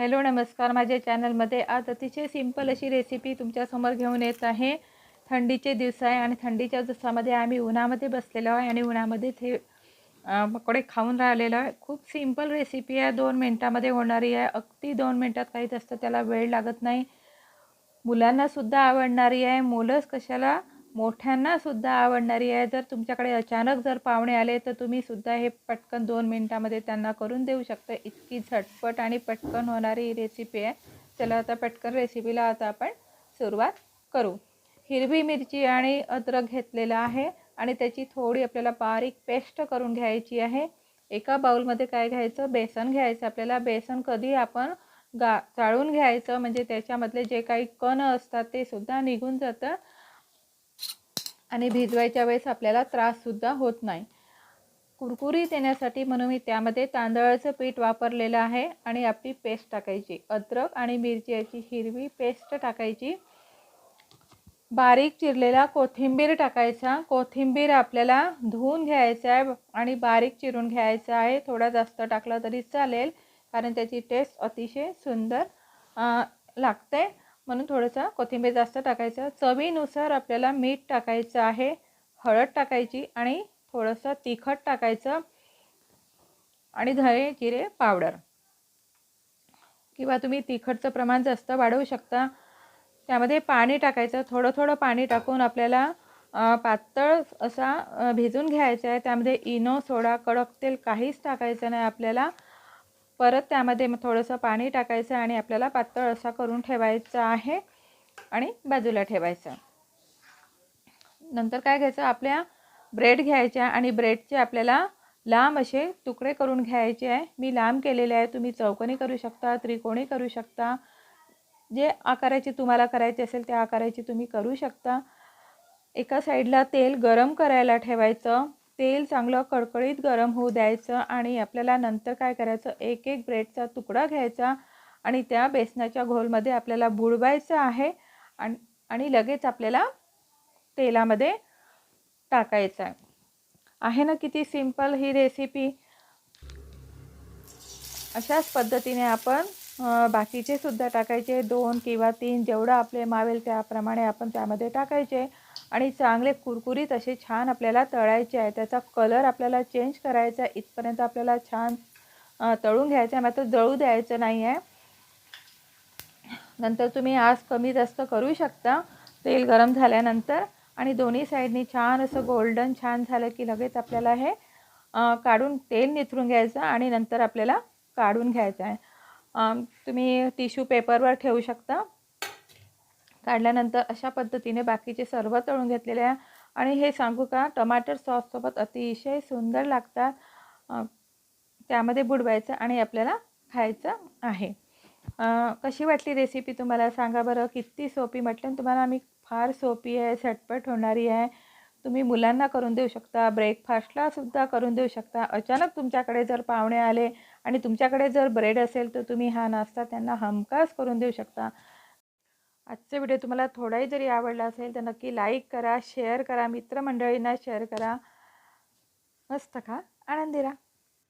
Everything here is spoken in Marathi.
हॅलो नमस्कार. माझ्या चॅनलमध्ये आज अतिशय सिंपल अशी रेसिपी तुमच्यासमोर घेऊन येत आहे. थंडीचे दिवस आहे आणि थंडीच्या दिवसामध्ये आम्ही उन्हामध्ये बसलेलो आहे आणि उन्हामध्ये ते पकोडे खाऊन राहिलेलो आहे. खूप सिंपल रेसिपी आहे. दोन मिनटामध्ये होणारी आहे. अगदी दोन मिनटात काहीच असतं. त्याला वेळ लागत नाही. मुलांनासुद्धा आवडणारी आहे. मुलंच कशाला मोठ्यांनासुद्धा आवडणारी आहे. जर तुमच्याकडे अचानक जर पाहुणे आले तर तुम्ही सुद्धा हे पटकन दोन मिनटामध्ये त्यांना करून देऊ शकता. इतकी झटपट आणि पटकन होणारी ही रेसिपी आहे. चला आता पटकन रेसिपीला आता आपण सुरुवात करू. हिरवी मिरची आणि अद्रक घेतलेलं आहे आणि त्याची थोडी आपल्याला बारीक पेस्ट करून घ्यायची आहे. एका बाउलमध्ये काय घ्यायचं? बेसन घ्यायचं. आपल्याला बेसन कधी आपण गा चाळून घ्यायचं? म्हणजे त्याच्यामधले जे काही कण असतात ते सुद्धा निघून जातं. आणि भिजवायच्या वेळेस आपल्याला त्राससुद्धा होत नाही. कुरकुरीत येण्यासाठी म्हणून मी त्यामध्ये तांदळाचं पीठ वापरलेलं आहे आणि आपली पेस्ट टाकायची. अद्रक आणि मिरची याची हिरवी पेस्ट टाकायची. बारीक चिरलेला कोथिंबीर टाकायचा. कोथिंबीर आपल्याला धुवून घ्यायचा आहे आणि बारीक चिरून घ्यायचा आहे. थोडा जास्त टाकला तरी चालेल कारण त्याची टेस्ट अतिशय सुंदर लागते. म्हणून थोडंसं कोथिंबीर जास्त टाकायचं. चवीनुसार आपल्याला मीठ टाकायचं आहे हळद टाकायची आणि थोडंसं तिखट टाकायचं आणि धरे जिरे पावडर. किंवा तुम्ही तिखटचं प्रमाण जास्त वाढवू शकता. त्यामध्ये पाणी टाकायचं. थोडं थोडं पाणी टाकून आपल्याला पातळ असा भिजून घ्यायचा आहे. त्यामध्ये इनो सोडा कडक तेल काहीच टाकायचं नाही आपल्याला. परत त्यामध्ये मग थोडंसं पाणी टाकायचं आणि आपल्याला पातळ असा करून ठेवायचा आहे आणि बाजूला ठेवायचं. नंतर काय घ्यायचं? आपल्या ब्रेड घ्यायच्या आणि ब्रेडचे आपल्याला लांब असे तुकडे करून घ्यायचे आहे. मी लांब केलेले आहे. तुम्ही चौकोनी करू शकता त्रिकोणी करू शकता. जे आकाराची तुम्हाला करायची असेल त्या आकाराची तुम्ही करू शकता. एका साईडला तेल गरम करायला ठेवायचं. तेल चांगलं कडकडीत गरम होऊ द्यायचं आणि आपल्याला नंतर काय करायचं? एक एक ब्रेडचा तुकडा घ्यायचा आणि त्या बेसनाच्या घोलमध्ये आपल्याला बुडवायचं आहे आणि आणि लगेच आपल्याला तेलामध्ये टाकायचं आहे. आहे ना किती सिंपल ही रेसिपी? अशाच पद्धतीने आपण बाकीचे सुद्धा टाकायचे. दोन किंवा तीन जेवढं आपले मावेल त्याप्रमाणे आपण त्यामध्ये टाकायचे. आणि चांगले कुरकुरीत असे छान आपल्याला तळायचे आहे. त्याचा कलर आपल्याला चेंज करायचा आहे. इथपर्यंत आपल्याला छान तळून घ्यायचं आहे. मात्र जळू द्यायचं नाही आहे. नंतर तुम्ही आज कमी जास्त करू शकता. तेल गरम झाल्यानंतर आणि दोन्ही साईडनी छान असं गोल्डन छान झालं की लगेच आपल्याला हे काढून तेल निथरून घ्यायचं आणि नंतर आपल्याला काढून घ्यायचं आहे. तुम्ही टिश्यू पेपरवर ठेवू शकता. काढल्यानंतर अशा पद्धतीने बाकीचे सर्व तळून घेतलेले आहे. आणि हे सांगू का टमाटर सॉससोबत अतिशय सुंदर लागतात. त्यामध्ये बुडवायचं आणि आपल्याला खायचं आहे. कशी वाटली रेसिपी तुम्हाला सांगा बरं. किती सोपी म्हटलं तुम्हाला आम्ही फार सोपी आहे झटपट होणारी आहे. तुम्ही मुलांना करून देऊ शकता ब्रेकफास्टला सुद्धा करून देऊ शकता. अचानक तुमच्याकडे जर पाहुणे आले आणि तुमच्याकडे जर ब्रेड असेल तर तुम्ही हा नाश्ता त्यांना हमखास करून देऊ शकता. आजचा व्हिडिओ तुम्हाला थोडाही जरी आवडला असेल तर नक्की लाईक करा शेअर करा मित्रमंडळींना शेअर करा. मस्त खा आनंदी राहा.